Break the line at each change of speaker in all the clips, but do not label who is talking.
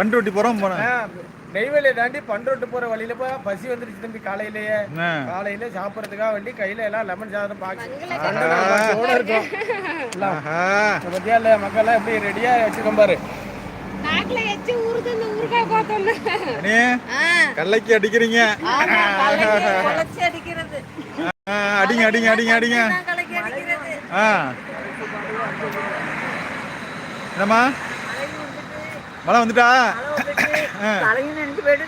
பண்ருட்டி போகிறோம் போனேன்
நெய்வேலியை தாண்டி பண்ரோட்டு போற வழியில போய் பசி வந்துருச்சு தம்பி காலையிலேயே. காலையில சாப்பிடறதுக்காக வேண்டி கையில எல்லாம் லெமன் சாதம் பாக்கி.
ஆஹா.
இருக்கும். பத்தியா இல்ல மக்கள் எல்லாம் எப்படி ரெடியா வச்சிருக்கோம் பாரு.
கல்லைக்கு அடிக்கிறீங்க. அடிங்க அடிங்க அடிங்க அடிங்க. என்னம்மா? மழை வந்துட்டா?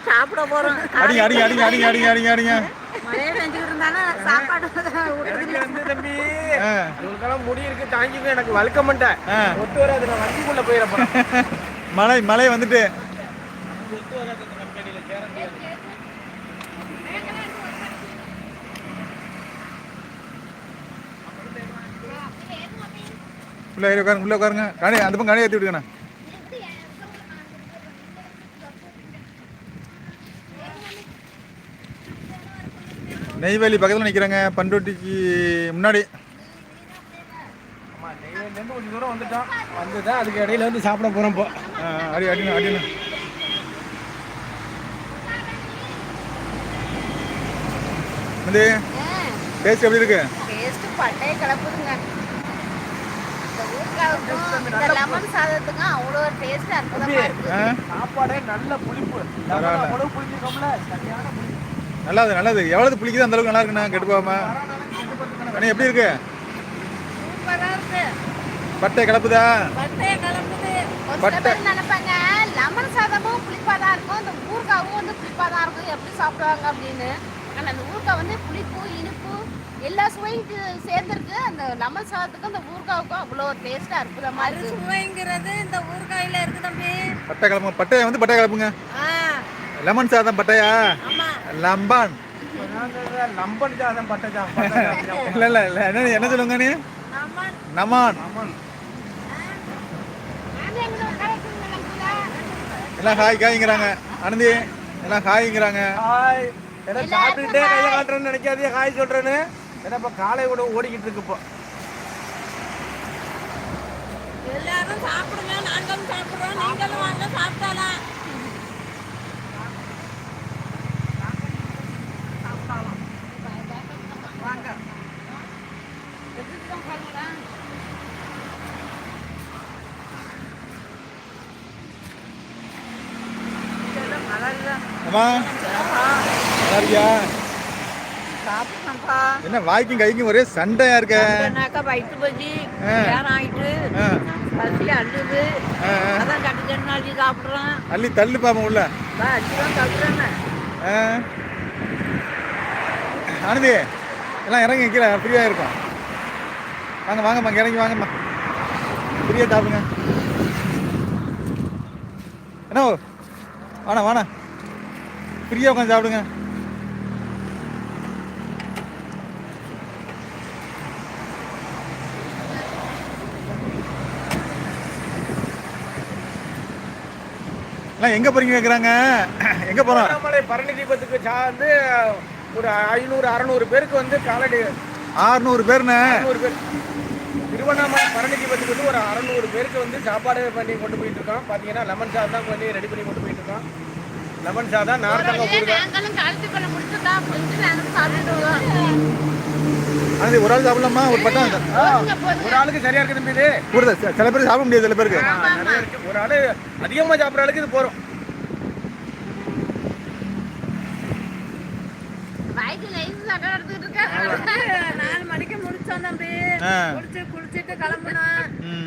சாப்பிட போறோம்.
அடிங்க அடிங்க அடிங்க அடிங்க அடிங்க அடிங்க அடிங்க.
மழையை இருந்தாலும் சாப்பாடு
வந்து தம்பி.
ஆ.
இவங்களுக்கெல்லாம் முடி இருக்கு தாங்கிக்க எனக்கு வழுக்க மாட்டேன்
ஆ.
ஒத்து வராது நான் வண்டிக்குள்ள போயிடப்போறேன்
மழை மழை வந்துட்டு. உள்ள உட்காருங்க உள்ள உட்காருங்க. கணி அந்த பக்கம் கணி ஏற்றி விடுங்கண்ணா. நெய்வேலி பக்கத்தில் நிற்கிறாங்க பண்ருட்டிக்கு முன்னாடி.
ஆமா நெய்வேலில இருந்து கொஞ்சம் தூரம் வந்துட்டோம். வந்துதான் அதுக்கு இடையில வந்து சாப்பிட போறோம் இப்போ
அடி வந்து டேஸ்ட் எப்படி இருக்கு?
டேஸ்ட் பட்டையை கலப்புதுங்க
சாப்பாடே நல்ல புளிப்பு. புளிஞ்சிருக்கோம்ல சரியான
நல்லது நல்லது. எவ்வளவு புளிக்குது அந்த அளவுக்கு நல்லா இருக்குண்ணா கெட்டு போகாம? கண்ணி எப்படி இருக்கு? பட்டை கலப்புதா பட்டை.
நினைப்பாங்க. லெமன் சாதமும் புளிப்பா தான் இருக்கும். இந்த ஊறுகாவும் வந்து புளிப்பா தான் இருக்கும். எப்படி சாப்பிடுவாங்க அப்படின்னு. ஆனா அந்த ஊறுகாய் வந்து புளிப்பு இனிப்பு எல்லா சுவையும் சேர்ந்திருக்கு. அந்த லெமன் சாதத்துக்கும் அந்த ஊறுகாவுக்கும் அவ்வளோ டேஸ்ட் அற்புதமா இருக்கு.
சுவைங்கிறது இந்த ஊறுகாயில இருக்கு தம்பி.
பட்டை கலப்புங்க பட்டையை வந்து பட்டை கலப்புங்க
ஆ.
லெமன் சாதம் பட்டையா? லம்பான்.
லம்பன் ஜாதம் பட்ட ஜாதம்.
இல்ல இல்ல இல்ல. என்ன என்ன சொல்லுங்க நீ? நமான். எல்லாம் ஹாய் காய்ங்கிறாங்க. ஆனந்தி எல்லாம் ஹாய்ங்கிறாங்க.
ஹாய். ஏன்னா சாப்பிட்டுட்டே கையை காட்டுறேன்னு நினைக்காதே ஹாய் சொல்றேன்னு. ஏன்னா இப்போ காலை கூட ஓடிக்கிட்டு இருக்கு இப்போ.
எல்லாரும் சாப்பிடுங்க. நாங்களும் சாப்பிடுறோம். நீங்களும் வாங்க சாப்பிடலாம்
அம்மா
சாப்பிடணும்ப்பா
என்ன வாய்க்கும் கைக்கும் ஒரே சண்டையா இருக்க?
வயிற்று பசி ஆயிட்டு? பசி அள்ளுது. அதான் கட்டு கட்டு அள்ளி சாப்பிடுறோம்
அள்ளி தள்ளு பாப்போம் உள்ள. ஆனந்தி எல்லாம் இறங்கி கீழே ஃப்ரீயாக இருக்கும். வாங்க வாங்கம்மா இறங்கி வாங்கம்மா. ஃப்ரீயாக சாப்பிடுங்க. என்ன வாணா வாணா ஃப்ரீயாக உட்காந்து சாப்பிடுங்க. எல்லாம் எங்கே போறீங்க கேட்குறாங்க எங்கே போகிறோம்
திருவண்ணாமலை பரணி தீபத்துக்கு சார்ந்து ஒரு ஐநூறு அறநூறு பேருக்கு வந்து காலடி
ஆறுநூறு பேர்ண்ணே.
அறநூறு பேர். திருவண்ணாமலை பரணி தீபத்துக்கு வந்து ஒரு அறநூறு பேருக்கு வந்து சாப்பாடு பண்ணி கொண்டு போயிட்டு இருக்கோம். பார்த்தீங்கன்னா லெமன் சாதம் தான் பண்ணி ரெடி பண்ணி கொண்டு போயிட்டு இருக்கோம். லெமன் சாதம் நார்த்தங்க போடுங்க
நாங்களும் கழுத்து பண்ண முடிச்சுட்டா அப்படின்ட்டு நாங்களும் சாப்பிட்டுட்டு வரோம்.
ஆனந்தி ஒரு ஆள் சாப்பிடலாமா? ஒரு பட்டம்.
ஒரு ஆளுக்கு சரியா இருக்கு தம்பி இது
கூட சில பேர் சாப்பிட முடியாது சில பேருக்கு.
ஒரு ஆளு அதிகமா சாப்பிட்ற ஆளுக்கு இது
இருக்கேன்.
நாலு மணிக்கு முடிச்சோம் தம்பி.
ஆ.
முடிச்சு குளிச்சுட்டு கிளம்பணும்.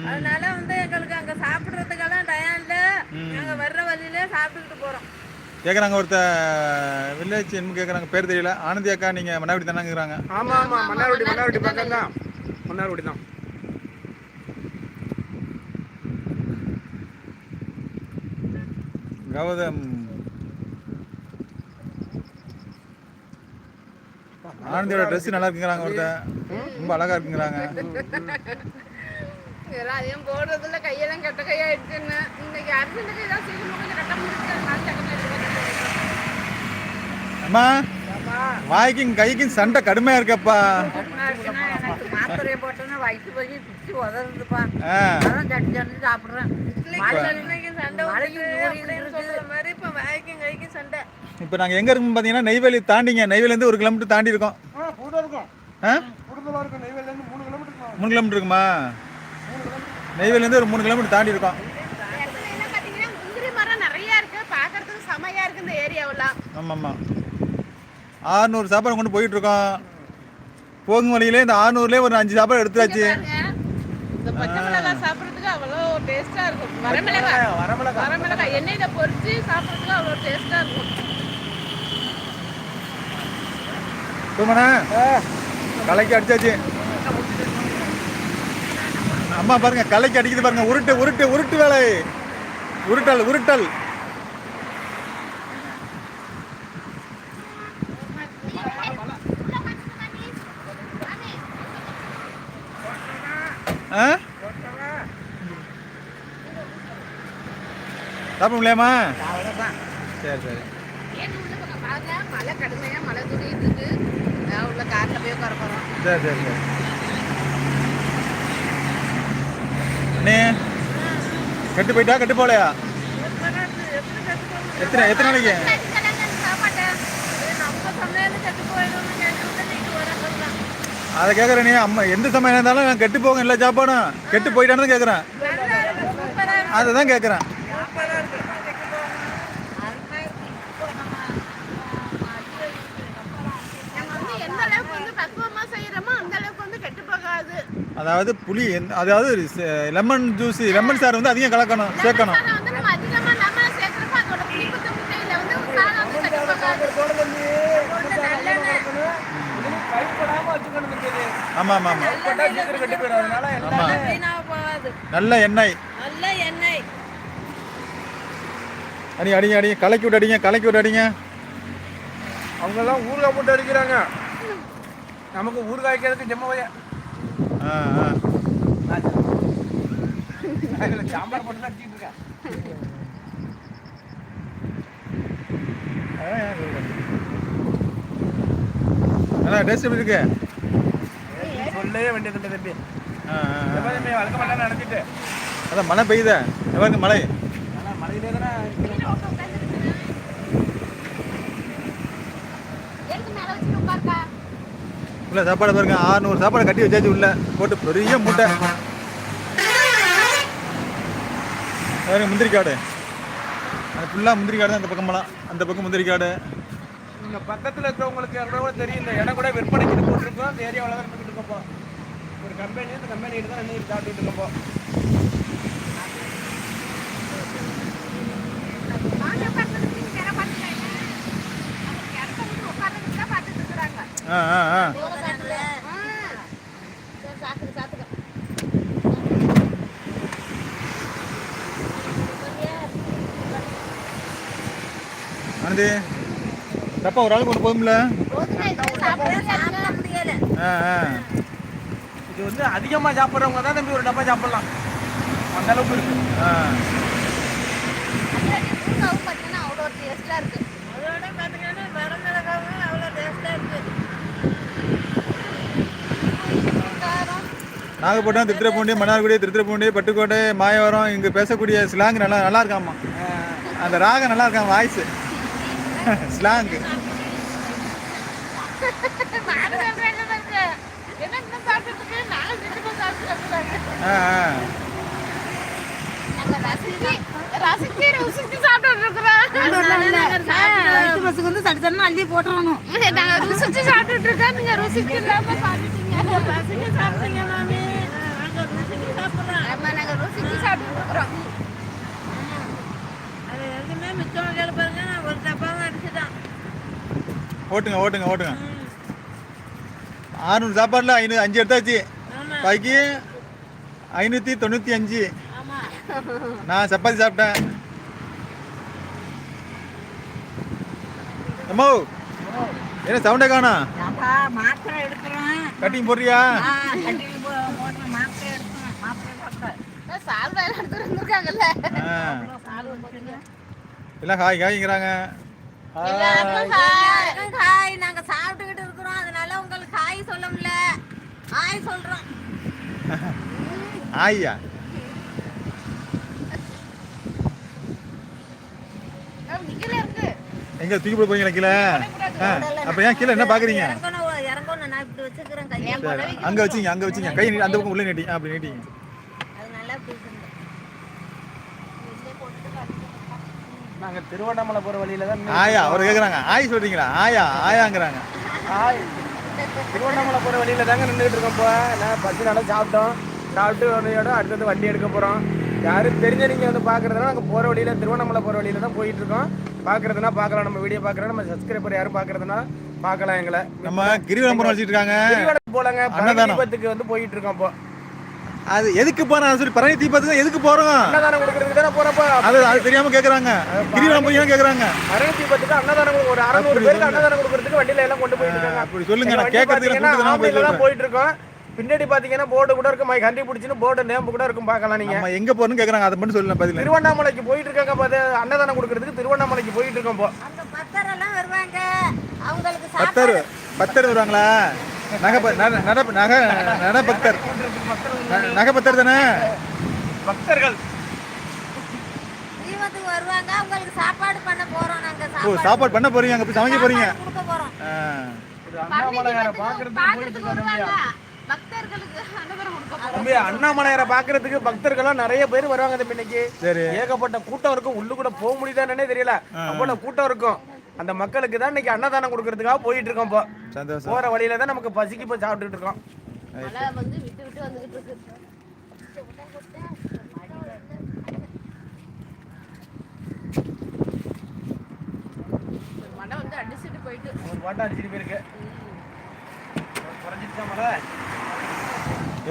அதனால வந்து எங்களுக்கு அங்க சாப்பிடுறதுக்கெல்லாம் டயம் இல்ல. நாங்க வர்ற வழியில சாப்பிட்டுக்கிட்டு போறோம்.
கேட்குறாங்க ஒருத்த வில்லேஜ் என்ன கேட்குறாங்க பேர் தெரியல. ஆனந்தி அக்கா நீங்கள் மன்னாடி தானேங்கிறாங்க
ஆமா ஆமா மன்னார்வடி மன்னார்வடி பக்கம் தான் மன்னார்வடி தான்.
கௌதம். ஆனந்தியோட ட்ரெஸ் நல்லா இருக்குங்கிறாங்க ஒருத்த. ரொம்ப அழகா இருக்குங்கிறாங்க.
போடுறதுல கையெல்லாம் கெட்ட கையாயிடுச்சுன்னு இன்னைக்கு அர்ஜென்ட் கை தான் சீக்கிரமா கொஞ்சம் கட்ட முடிச்சு அதனால டக்குனு எடுத்து போட்டுட்டேன்.
அம்மா வாய்க்கும் கைக்கும் சண்டை கடுமையா இருக்கப்பா. இப்போ நாங்கள் எங்கே இருக்கோம் பார்த்தீங்கன்னா நெய்வேலி தாண்டிங்க. நெய்வேலிலேருந்து ஒரு கிலோமீட்டர் தாண்டி இருக்கோம்.
மூணு கிலோமீட்டர் இருக்கும்?
இருக்குமா? நெய்வேலிலேருந்து ஒரு மூணு கிலோமீட்டர் தாண்டி இருக்கோம். ஆமாம் ஆமாம் ஆறுநூறு சாப்பாடு கொண்டு போயிட்டு இருக்கோம் போகும் வழியிலே இந்த ஆறுநூறுலேயே ஒரு அஞ்சு சாப்பாடு
மிளகாய் சாப்பிட்றதுக்கு அவ்வளோ டேஸ்டா இருக்கும். வரமிளகாய்
வரமிளகா
வரமிளகாய் எண்ணெயில பொரிச்சு சாப்பிட்றதுக்கு அவ்வளோ டேஸ்டா இருக்கும்.
சுமண்ணா கலைக்கு அடிச்சாச்சு. அம்மா பாருங்க கலைக்கு அடிக்குது பாருங்க. உருட்டு உருட்டு உருட்டு வேலை. உருட்டல் உருட்டல். சாப்பிட முடியாமா சரி. சரி
மழை கடுமையா மழை துணிட்டு இருக்கு. நான் உள்ள கார்ல போய் உட்கார போறோம்.
சரி சரி சரி. அண்ணே கெட்டு போயிட்டா? கெட்டு போகலையா? எத்தனை எத்தனை நாளைக்கு? அதை கேட்குறேன் நீ அம்மா எந்த சமயம் இருந்தாலும் நான் கெட்டு போகும் எல்லா சாப்பாடும். கெட்டு போயிட்டான்னு கேட்குறேன்
நல்லா இருக்கு சூப்பரா இருக்கு.
அதை தான் கேட்குறேன்
சூப்பரா இருக்கு
நம்ம வந்து எந்த அளவுக்கு வந்து பக்குவமா செய்யறோமோ அந்த அளவுக்கு வந்து கெட்டு போகாது
அதாவது புளி அதாவது லெமன் ஜூஸ் லெமன் சாறு வந்து அதிகம் கலக்கணும் சேர்க்கணும். ஆமாம் ஆமாம்
வீணாக போகாது.
நல்ல எண்ணெய்.
நல்ல எண்ணெய்.
அடி அடிங்க அடிங்க கலக்கி விட்டு அடிங்க கலக்கி விட்டு அடிங்க
அவங்கெல்லாம் ஊறுகாய் போட்டு அடிக்கிறாங்க. நமக்கு ஊறுகாய்க்கிறதுக்கு ஜெம்ம சாம்பார் போட்டு தான் இருக்கேன்
நல்லா டேஸ்ட் எப்படி இருக்கு?
சொல்லவே வேண்டியது இல்லை தம்பி வழக்க மாட்டேன் நினச்சிட்டு
அதான் மழை பெய்யுதே. எவ்வளோங்க மழை?
மழையிலே தானே
எடுத்து மேல வச்சுட்டு உட்காருக்கா
உள்ள சாப்பாடு பாருங்க ஆறுநூறு சாப்பாடு கட்டி வச்சாச்சு உள்ள. போட்டு பெரிய மூட்டை. பாருங்க முந்திரி காடு அது ஃபுல்லாக முந்திரி காடு தான் அந்த பக்கமெல்லாம் அந்த பக்கம் முந்திரி காடு
இங்கே பக்கத்தில் இருக்கிறவங்களுக்கு எவ்வளோ கூட தெரியும் இந்த இடம் கூட விற்பனைக்கு போட்டிருக்கோம். அந்த ஏரியாவில் தான் இருந்துகிட்டு இருக்கப்போ ஒரு கம்பெனி இந்த கம்பெனிகிட்ட தான் நின்று சாப்பிட்டுட்டு இருக்கப்போ
வாங்க உட்கார்ந்துட்டு நீங்க வேற பார்த்துக்காங்க நமக்கு இடத்த விட்டு உட்கார்ந்துட்டு தான் பார்த்துட்டு இருக்கிறாங்க
ஆ ஆ ஆ
சரி சாத்துக்கு சாத்துக்கு
வந்து தப்பா ஒரு ஆளுக்கு ஒன்று போதும்ல
இது
ஆ ஆ.
இது வந்து அதிகமாக சாப்பிட்றவங்க தான் தம்பி ஒரு டப்பா சாப்பிடலாம். அந்த அளவுக்கு இருக்கு.
ஆ.
அவ்வளோ இருக்கு
அதோட பார்த்தீங்கன்னா வரமிளகாவும் அவ்வளோ டேஸ்ட்டாக இருக்கு
நாகப்பட்டினம் திருத்திரப்பூண்டி மன்னார்குடி திருத்திரப்பூண்டி பட்டுக்கோட்டை மாயவரம் இங்கே பேசக்கூடிய ஸ்லாங் நல்லா நல்லா இருக்காமா அந்த ராகம் நல்லா இருக்காங்க வாய்ஸ் ஸ்லாங்
நாங்க நாங்க ரசிச்சு ரசிச்சு ருசிச்சு
அள்ளி போட்டுறணும்.
நாங்க ருசிச்சு சாப்பிட்டுட்டு இருக்கோம் நீங்க ருசிச்சு இல்லாம சாப்பிட்டுட்டீங்க
ரசிக்க சாப்பிடுங்க மாமி. நாங்கள் ருசிக்கு சாப்பிட்றோம்
ஆமா நாங்க ருசிச்சு சாப்பிட்டுட்டு இருக்கிறோம்
அது எதுவுமே மிச்சம் பாருங்க நான் ஒரு டப்பாவும் அடிச்சுட்டான்
ஓட்டுங்க ஓட்டுங்க ஓட்டுங்க. ஆறுநூறு சாப்பாடில் ஐநூறு அஞ்சு எடுத்தாச்சு. பாக்கி ஐநூற்றி தொண்ணூற்றி அஞ்சு. நான் சப்பாத்தி சாப்பிட்டேன். அம்மோ என்ன சவுண்டே காணா கட்டிங் போடுறியா?
எல்லாம்
ஹாய் ஹாய்ங்கிறாங்க.
எல்லாருக்கும் ஹாய்.
நாங்க சாப்பிட்டுக்கிட்டு இருக்கிறோம் அதனால உங்களுக்கு ஹாய் சொல்ல முடியல ஹாய் சொல்றோம்
இருக்கு
எங்க தூக்கி போட போறீங்களா கீழே அப்ப ஏன் கீழே என்ன பாக்குறீங்க அங்க வச்சீங்க அங்க வச்சீங்க கை அந்த பக்கம் உள்ள நீட்டி அப்படி நீட்டிங்க
அது நல்லா பிடிச்சிருந்தேன்
நாங்க திருவண்ணாமலை போற வழியில தான்
ஆயா அவர் கேக்குறாங்க. ஆய் சொல்றீங்களா? ஆயா ஆயாங்கிறாங்க.
ஹாய் திருவண்ணாமலை போகிற வழியில தாங்க நின்றுட்டு இருக்கோம் இப்போ நான் பஸ் நல்லா சாப்பிட்டோம். சாப்பிட்டு வரையோட அடுத்தது வண்டி எடுக்க போகிறோம் யாரும் தெரிஞ்ச நீங்கள் வந்து பார்க்குறதுனா நாங்கள் போகிற வழியில திருவண்ணாமலை போகிற வழியில தான் போயிட்டு இருக்கோம். பார்க்குறதுனா பார்க்கலாம் நம்ம வீடியோ பார்க்குறோம் நம்ம சப்ஸ்கிரைபர் யாரும் பார்க்குறதுனா பார்க்கலாம் எங்களை.
நம்ம கிரிவலம் வச்சிட்டு இருக்காங்க.
கிரிவலம் போலங்க.
அன்னதானம்.
தீபத்துக்கு வந்து போயிட்டு இருக்கோம் இப்போ
அது எதுக்கு போறோம்? சொல்லி பரணி தீபத்துக்கு எதுக்கு போறோம்?
அன்னதானம் கொடுக்கறதுக்கு தானே போகிறப்போ
அது அது தெரியாம கேக்குறாங்க. கிரிவலம் போய் கேக்குறாங்க?
மரண தீபத்துக்கு அன்னதானம் ஒரு அறநூறு பேருக்கு அன்னதானம் கொடுக்கறதுக்கு வண்டியில எல்லாம் கொண்டு போயிட்டு இருக்காங்க.
அப்படி சொல்லுங்க. நான்
தான்
சொல்றேன்
போயிட்டு இருக்கோம். பின்னாடி பாத்தீங்கன்னா போர்டு கூட இருக்கு. மை கண்டி பிடிச்சின்னு போர்டு நேம்பு கூட இருக்கும். பார்க்கலாம் நீங்க.
நம்ம எங்க போறோம்னு கேக்குறாங்க. அதை மட்டும் சொல்லலாம் பதில்.
திருவண்ணாமலைக்கு போயிட்டு இருக்காங்க பாத்து. அன்னதானம் கொடுக்கறதுக்கு திருவண்ணாமலைக்கு போயிட்டு இருக்கோம் இப்போ
அங்க பத்தரெல்லாம் வருவாங்க. அவங்களுக்கு
பத்தர் பத்தர் வருவாங்களா? நகை நட நகை நட பக்தர் நகை பக்தர் தானே?
பக்தர்கள்.
வருவாங்க சாப்பாடு பண்ண போறோம் நாங்க
ஓ சாப்பாடு பண்ண போறீங்க அங்க போய் சமைக்க போறீங்க.
கொடுக்க போறோம்.
அண்ணாமலையாரை பாக்குறதுக்கு
வருவாங்க. பக்தர்களுக்கு அன்னதானம் கொடுக்க போறோம்.
தம்பி அண்ணாமலையாரை பாக்குறதுக்கு பக்தர்கள்லாம் நிறைய பேர் வருவாங்க தம்பி இன்னைக்கு.
சரி.
ஏகப்பட்ட கூட்டம் இருக்கும். உள்ளு கூட போக முடியுதானே தெரியல. அவ்வளவு கூட்டம் இருக்கும். அந்த மக்களுக்கு தான் இன்னைக்கு அன்னதானம் கொடுக்கறதுக்காக போயிட்டு இருக்கோம் இப்போ.
சந்தோஷம்.
போற வழியில தான் நமக்கு பசிக்கு இப்போ சாப்பிட்டுட்டு இருக்கோம்.
மழை வந்து விட்டு விட்டு வந்துகிட்டு இருக்கு. மழை வந்து அடிச்சுட்டு போயிட்டு.
ஒரு பாட்டு அடிச்சிட்டு போயிருக்கு. குறைஞ்சிருச்சா மழை?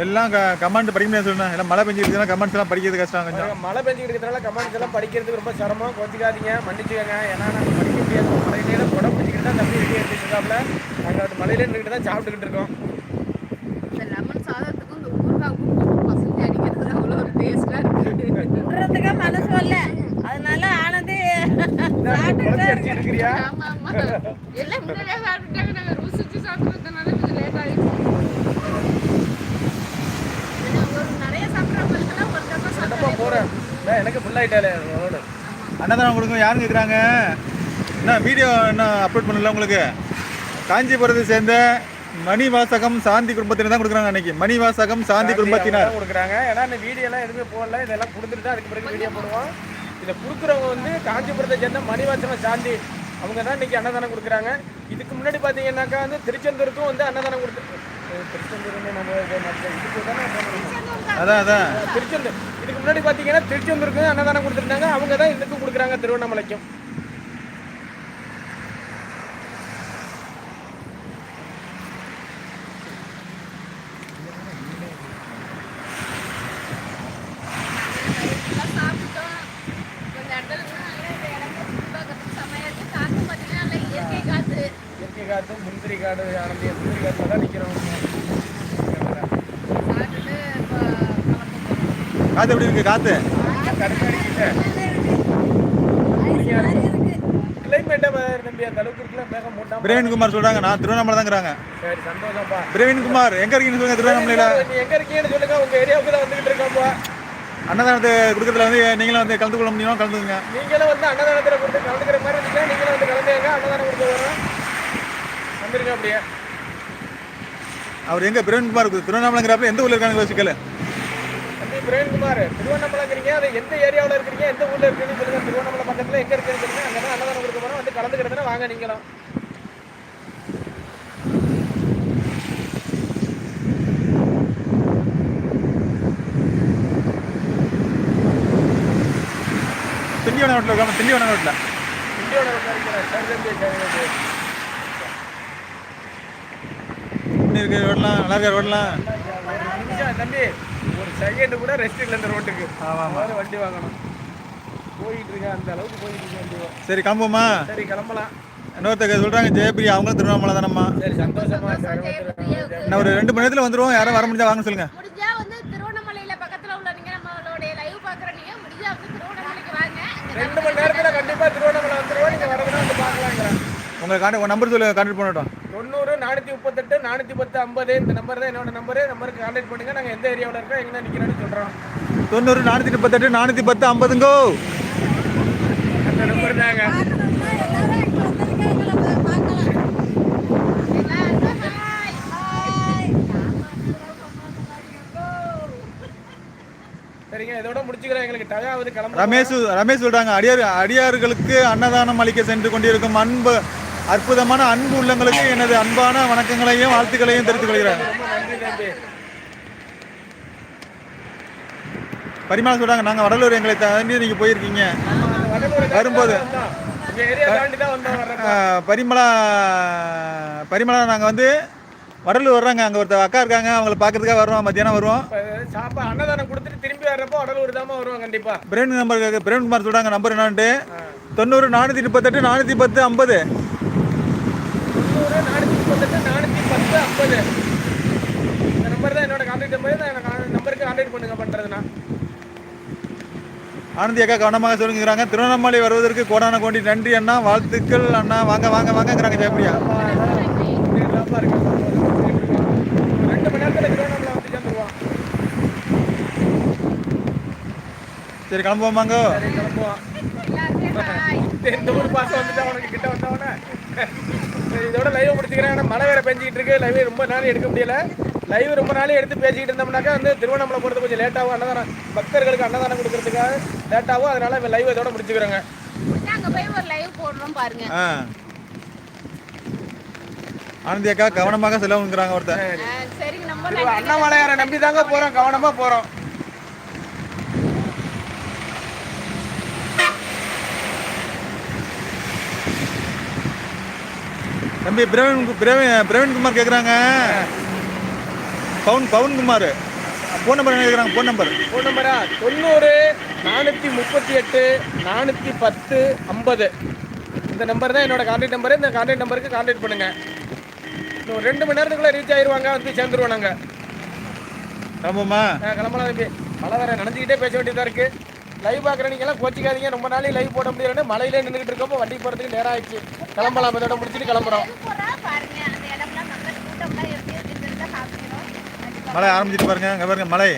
எல்லாம் கமெண்ட் படிக்க முடியாது சொல்லணும் எல்லாம் மழை பெஞ்சிருக்குன்னா கமெண்ட்ஸ் எல்லாம் படிக்கிறது கஷ்டம் கொஞ்சம்.
மழை பெஞ்சுக்கிட்டு இருக்கிறதுனால கமெண்ட்ஸ் எல்லாம் படிக்கிறதுக்கு ரொம்ப சிரமம். கொஞ்சிக்காதீங்க மன்னிச்சுக்கோங்க. ஏன்னா நாங்கள் படிக்க முடியாது. மழையிலே குடம் பிடிச்சிக்கிட்டு தான் தம்பி ரெடி எடுத்துட்டு இருக்காப்புல. நாங்கள் அந்த மழையில நின்றுட்டு தான் சாப்பிட்டுக்கிட்டு இருக்கோம்.
லெமன் சாதத்துக்கும் இந்த ஊறுகாய்க்கும் பசங்க அடிக்கிறது அவ்வளோ ஒரு டேஸ்டா இருக்கு.
விடுறதுக்கே மனசு வரல. அதனால ஆனது
ஆமா ஆமா. எல்லாம் முன்னாடியே சாப்பிட்டுட்டாங்க. நாங்க ருசிச்சு சாப்பிட்றதுனால கொஞ்சம் லேட் ஆயிடுச்சு ஏன்னா ஒரு நிறைய சாப்பிட்றவங்களுக்கெல்லாம் ஒரு டப்பா
என்னப்பா
சாப்பிட்டாலே
போகிறேன் எனக்கு ஃபுல் ஆகிட்டாலே ரோடு.
அன்னதானம் கொடுங்க யாருன்னு கேக்குறாங்க? என்ன வீடியோ என்ன அப்லோட் பண்ணல உங்களுக்கு? காஞ்சிபுரத்தை சேர்ந்த மணி வாசகம் சாந்தி குடும்பத்தினர் தான் கொடுக்குறாங்க அன்னைக்கு. மணி வாசகம் சாந்தி குடும்பத்தினர்.
கொடுக்குறாங்க. ஏன்னா இந்த வீடியோ எல்லாம் எதுவுமே போடல. இதெல்லாம் கொடுத்துட்டு தான் அதுக்கு பிறகு வீடியோ போடுவோம். இதை கொடுக்குறவங்க வந்து காஞ்சிபுரத்தை சேர்ந்த மணிவாசன சாந்தி. அவங்க தான் இன்னைக்கு அன்னதானம் கொடுக்குறாங்க. இதுக்கு முன்னாடி பார்த்தீங்கன்னாக்கா வந்து திருச்செந்தூருக்கும் வந்து அன்னதானம் கொடுத்து திருச்செந்தூர் நம்ம இதுக்கு தானே.
அதான் அதான்.
திருச்செந்தூர். இதுக்கு முன்னாடி பார்த்தீங்கன்னா திருச்செந்தூருக்கு அன்னதானம் கொடுத்துருந்தாங்க. அவங்க தான் இதுக்கும் கொடுக்குறாங்க திருவண்ணாமலைக்கும்.
இயற்கை காத்து.
முந்திரி காடு ஆனந்தி முந்திரி காட்டில் தான் நிற்கிறோம்
சாப்பிட்டுட்டு இப்போ
காத்து எப்படி இருக்கு
மேகம் மூட்டாம
பிரவீன்குமார் சொல்றாங்க நான் திருவண்ணாமலை தாங்கிறாங்க
சரி சந்தோஷம்ப்பா.
பிரவீன்குமார் எங்க இருக்கீங்கன்னு சொல்லுங்க திருவண்ணாமலையில.
எங்க இருக்கீங்கன்னு சொல்லுங்க உங்க ஏரியாவுக்கு தான் வந்துகிட்டு இருக்கோம்ப்பா
அன்னதானத்தை கொடுக்கறதுல வந்து நீங்களும் வந்து கலந்து கொள்ள முடியுமா? கலந்துங்க
நீங்களும் வந்து அன்னதானத்தில் கொடுத்து கலந்துக்கிற மாதிரி இருந்துச்சுன்னா நீங்களும் வந்து கலந்துங்க அன்னதானம் கொடுக்க வரோம் வந்துருங்க அப்படியே.
அவர் எங்க? பிரவீன்குமார் திருவண்ணாமலைங்கிறப்ப எந்த ஊர்ல இருக்காங்க யோசிக்கல
தம்பி பிரவீன்குமார் திருவண்ணாமலைங்கிறீங்க அது எந்த ஏரியாவில் இருக்கிறீங்க எந்த ஊர்ல இருக்கீங்கன்னு சொல்லுங்க. திருவண்ணாமலை பக்கத்துல எங்க இருக்குன்னு சொல்லுங்க. அங்கே தான் அன்னதானம் கொடுக்க போறோம். வந்து கலந்துக்கிறதுனா வாங்க நீங்களும்.
திண்டிவனம் ரோட்ல இருக்காம. திண்டிவனம் ரோட்ல.
இந்தியோட இருக்கிறேன் சரி
ரோட்லாம்? நல்லா இருக்கா ரோட்லாம்?
தம்பி. செகண்ட் கூட ரெஸ்ட் இல்லை இந்த ரோட்டுக்கு
ஆமா, ஆமா.
முதல்ல வண்டி வாங்கணும். போயிட்டு இருக்கேன் அந்த அளவுக்கு போயிட்டு இருக்கேன் வண்டி
சரி கிளம்புமா
சரி கிளம்பலாம்.
இன்னொருத்தங்க சொல்றாங்க ஜெயபிரியா அவங்களும் திருவண்ணாமலை தானம்மா?
சரி சந்தோஷமா சரி
இன்னும் ஒரு ரெண்டு மணி நேரத்துல வந்துருவோம். யாரும் வர முடிஞ்சா வாங்க சொல்லுங்க.
முடிஞ்சா வந்து திருவண்ணாமலையில பக்கத்துல உள்ள நீங்க நம்மளுடைய லைவ் பாக்குற நீங்க முடிஞ்சா வந்து திருவண்ணாமலைக்கு வாங்க. அங்க
ரெண்டு மணி நேரத்துல கண்டிப்பா திருவண்ணாமலை வந்துருவோம். நீங்க வரதுனா வந்து பார்க்கலாங்கிறேன்
உங்க கான்டாக்ட் உங்க நம்பர் சொல்லி கான்டாக்ட் பண்ணட்டும்.
தொண்ணூறு நானூற்றி முப்பத்தெட்டு நானூற்றி பத்து ஐம்பது. இந்த நம்பர் தான் என்னோட நம்பரு நம்பருக்கு கான்டாக்ட் பண்ணுங்கள் நாங்கள் எந்த ஏரியாவில் இருக்கோம் எங்கே நிற்கிறோன்னு சொல்கிறோம்
தொண்ணூறு நானூற்றி முப்பத்தெட்டு நானூற்றி பத்து ஐம்பதுங்கோ.
அந்த நம்பர் தாங்க.
சரிங்க
இதோட முடிச்சுக்கிறேன். எங்களுக்கு டயாவது கிளம்ப
ரமேஷ் ரமேஷ் சொல்கிறாங்க அடியார் அடியார்களுக்கு அன்னதானம் அளிக்க சென்று கொண்டிருக்கும் அன்பு அற்புதமான அன்பு உள்ளங்களுக்கு எனது அன்பான வணக்கங்களையும் வாழ்த்துக்களையும் தெரிவித்துக் கொள்கிறேன். பரிமாணம் சொல்றாங்க. நாங்க வடலூர் எங்களை தாண்டி நீங்க போயிருக்கீங்க. வரும்போது.
தான் தான்
பரிமளா பரிமளா நாங்க வந்து வடலூர் வர்றாங்க. அங்க ஒருத்தர் அக்கா இருக்காங்க. அவங்கள பார்க்கறதுக்காக வருவோம். மத்தியானம் வருவோம்.
இப்ப சாப்பா அன்னதானம் கொடுத்துட்டு திரும்பி வர்றப்போ வடலூர் தாமா வருவோம் கண்டிப்பா.
பிரேம் நம்பர் பிரேம்குமார் சொல்றாங்க. நம்பர் என்னான்ட்டு. தொண்ணூறு நானூற்றி முப்பத்தெட்டு நானூற்றி பத்து ஐம்பது
தொண்ணூறு நானூற்றி முப்பத்தெட்டு நானூற்றி ஐம்பது இந்த நம்பர் தான் என்னோட கான்டாக்ட் நம்பர் தான் எனக்கு நம்பருக்கு கான்டாக்ட் பண்ணுங்க பண்ணுறதுனா
ஆனந்தி அக்கா கவனமாக சொல்லுங்கிறாங்க. திருவண்ணாமலை வருவதற்கு கோடான கோடி நன்றி அண்ணா. வாழ்த்துக்கள் அண்ணா. வாங்க வாங்க வாங்கங்கிறாங்க ஜெயப்பிரியா
ரெண்டு மணி நேரத்தில் திருவண்ணாமலை வந்து சேர்ந்துருவோம்
சரி கிளம்புவோமாங்க
கிளம்புவோம் இந்த ஊர் பாசம் வந்துட்டா உனக்கு கிட்ட வந்தவனே இதோட லைவ் முடிச்சுக்கிறேன். ஏன்னா மழை வேற பெஞ்சிக்கிட்டு இருக்கு. லைவ் ரொம்ப நாள் எடுக்க முடியல. லைவ் ரொம்ப நாள் எடுத்து பேசிக்கிட்டு இருந்தோம்னாக்கா வந்து திருவண்ணாமலை போகிறது கொஞ்சம் லேட்டாகும் அன்னதானம் பக்தர்களுக்கு அன்னதானம் கொடுக்கறதுக்காக லேட்டாகும் அதனால லைவ் இதோட முடிச்சுக்கிறேங்க.
நாங்க போய் ஒரு லைவ் போடுறோம் பாருங்க.
ஆ. ஆனந்தி அக்கா கவனமாக செலவுங்கிறாங்க ஒருத்தர்.
அண்ணாமலையாரை நம்பி தாங்க போறோம். கவனமா போறோம்.
தம்பி பிரவீன் பிரவீன் பிரவீன்குமார் கேட்குறாங்க பவுன் பவுன்குமார் ஃபோன் நம்பர் என்ன கேட்குறாங்க ஃபோன் நம்பர்
ஃபோன் நம்பரா தொண்ணூறு நானூற்றி முப்பத்தி எட்டு நானூற்றி பத்து ஐம்பது. இந்த நம்பர் தான் என்னோட கான்டாக்ட் நம்பர் இந்த கான்டாக்ட் நம்பருக்கு கான்டாக்ட் பண்ணுங்க. இன்னும் ரெண்டு மணி நேரத்துக்குள்ள ரீச் ஆயிருவாங்க வந்து சேர்ந்துருவோம் நாங்கள்
கிளம்புமா
கிளம்பலாம் தம்பி. மழை வேற நனைஞ்சிக்கிட்டே பேச வேண்டியதாக இருக்கு. லைவ் பார்க்குற நீங்களாம் கோச்சிக்காதீங்க. ரொம்ப நாளைக்கு லைவ் போட முடியலன்னு மழையிலே நின்றுட்டு இருக்கப்போ வண்டி போகிறதுக்கு நேரம் ஆயிடுச்சு. கிளம்பலாம் இதோட முடிச்சுட்டு கிளம்புறோம்.
மழை ஆரம்பிச்சிட்டு பாருங்க. இங்க பாருங்க மழை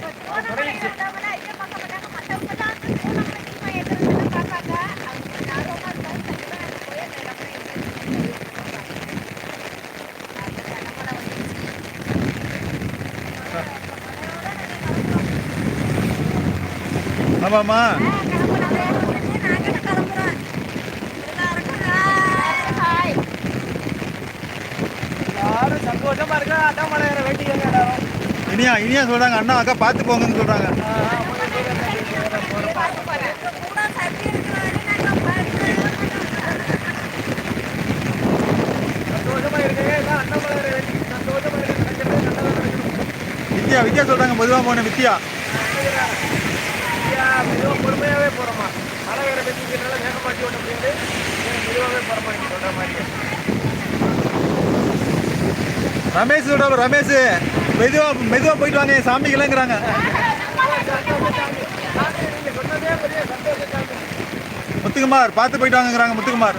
ஆமாம்மா
யாரும் சந்தோஷமா இருக்கா வெயிட்டிங்க எல்லாரும்
இனியா இனியா சொல்றாங்க அண்ணா அக்கா பார்த்து போங்கன்னு சொல்றாங்க வித்யா வித்யா சொல்றாங்க மெதுவா போன வித்யா
மழை வேற பெஞ்சிக்கிறதுனால வேகமாட்டி ஓட்ட முடியாது. மெதுவாகவே போறோமா நீங்க சொல்ற மாதிரி?
ரமேஷ் சொல்றாங்க ரமேஷ். மெதுவா மெதுவா போயிட்டு வாங்க என் சாமிக்கலங்கிறாங்க முத்துக்குமார் பார்த்து போயிட்டு வாங்கங்கிறாங்க முத்துக்குமார்.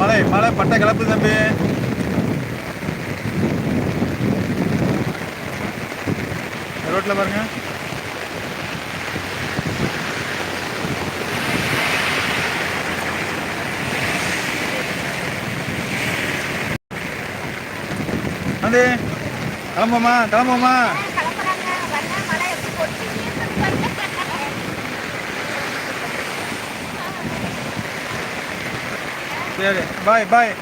மழை மழை பட்டை கிளப்பு தம்பி. ரோட்டில் பாருங்க. வந்து கிளம்புமா கிளம்புமா சரி பாய் பாய்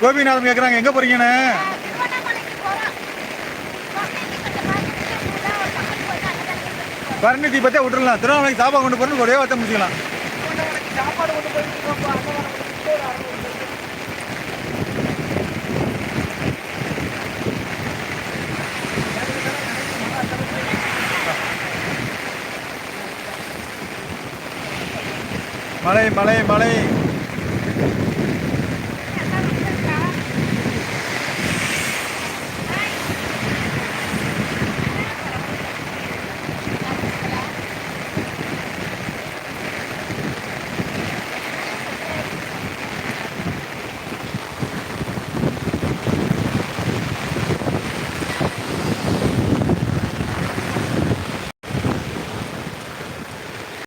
கோபிநாதம் கேட்குறாங்க எங்கே போகிறீங்கண்ணே பரணி தீபத்தை விட்டுடலாம் திருவண்ணாமலைக்கு சாப்பாடு கொண்டு போறது ஒரே வார்த்தை முடிச்சுக்கலாம்
சாப்பாடு கொண்டு போயிட்டு இருக்கோம் அப்பா, அன்னதானம் கொடுத்துட்டு ஒரு அரை மணி நேரம்.
மழை மழை மழை